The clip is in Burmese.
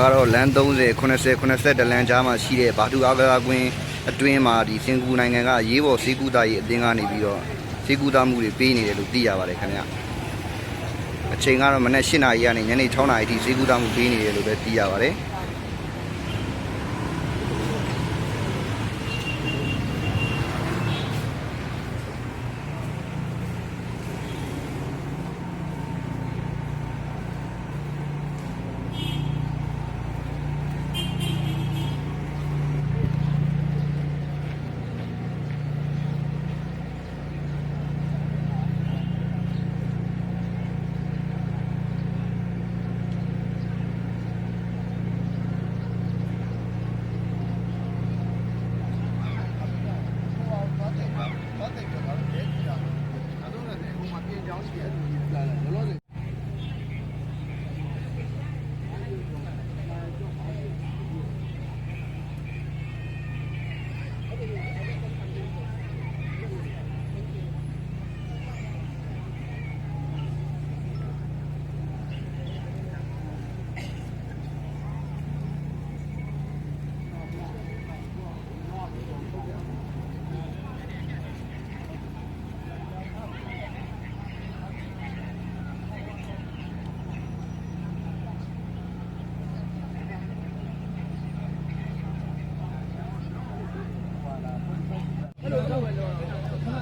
ကတော့လမ်း30 80 80လမ်းကြားမှာရှိတဲ့ဘာတူအားကစားကွင်းအတွင်းမှာဒီစင်ကာပူနိုင်ငံကရေးပေါ်စေကူတာရေးအသင်းကနေပြီးတော့စေကူတာမှုတွေပေးနေတယ်လို့သိရပါတယ်ခင်ဗျအချိန်ကတော့မနက်8နာရီကနေညနေ6နာရီအထိစေကူတာမှုပေးနေတယ်လို့ပဲသိရပါတယ် Don't.